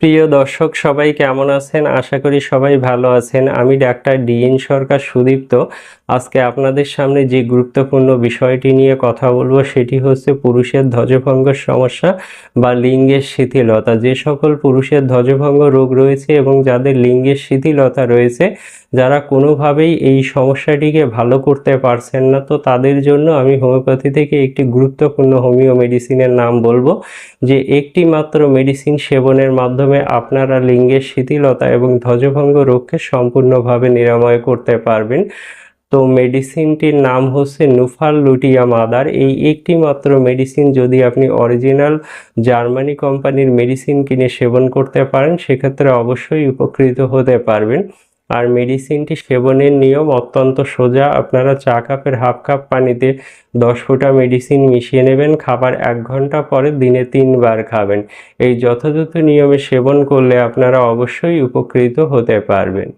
প্রিয় দর্শক, সবাই কেমন আছেন? আশা করি সবাই ভালো আছেন। আমি ডাক্তার ডিএন সরকার সুদীপ্ত। আজকে আপনাদের সামনে যে গুরুত্বপূর্ণ বিষয়টি নিয়ে কথা বলব, সেটি হচ্ছে পুরুষের ধ্বজভঙ্গের সমস্যা বা লিঙ্গের শিথিলতা। যে সকল পুরুষের ধ্বজভঙ্গ রোগ রয়েছে এবং যাদের লিঙ্গের শিথিলতা রয়েছে, যারা কোনোভাবেই এই সমস্যাটিকে ভালো করতে পারছেন না, তো তাদের জন্য আমি হোমিওপ্যাথি থেকে একটি গুরুত্বপূর্ণ হোমিও মেডিসিনের নাম বলব, যে একটি মাত্র মেডিসিন সেবনের মাধ্যমে আপনারা লিঙ্গের শিথিলতা এবং ধ্বজভঙ্গ রোগকে সম্পূর্ণভাবে নিরাময় করতে পারবেন। তো মেডিসিনটির নাম হচ্ছে নুফাল লুটিয়া মাদার। এই একটি মাত্র মেডিসিন যদি আপনি অরিজিনাল জার্মানি কোম্পানির মেডিসিন কিনে সেবন করতে পারেন, সেক্ষেত্রে অবশ্যই উপকৃত হতে পারবেন। আর মেডিসিনটি সেবনের নিয়ম অত্যন্ত সোজা। আপনারা চা কাপের হাফ কাপ পানিতে দশ ফোঁটা মেডিসিন মিশিয়ে নেবেন। খাবার এক ঘণ্টা পরে দিনে তিনবার খাবেন। এই যথাযথ নিয়মে সেবন করলে আপনারা অবশ্যই উপকৃত হতে পারবেন।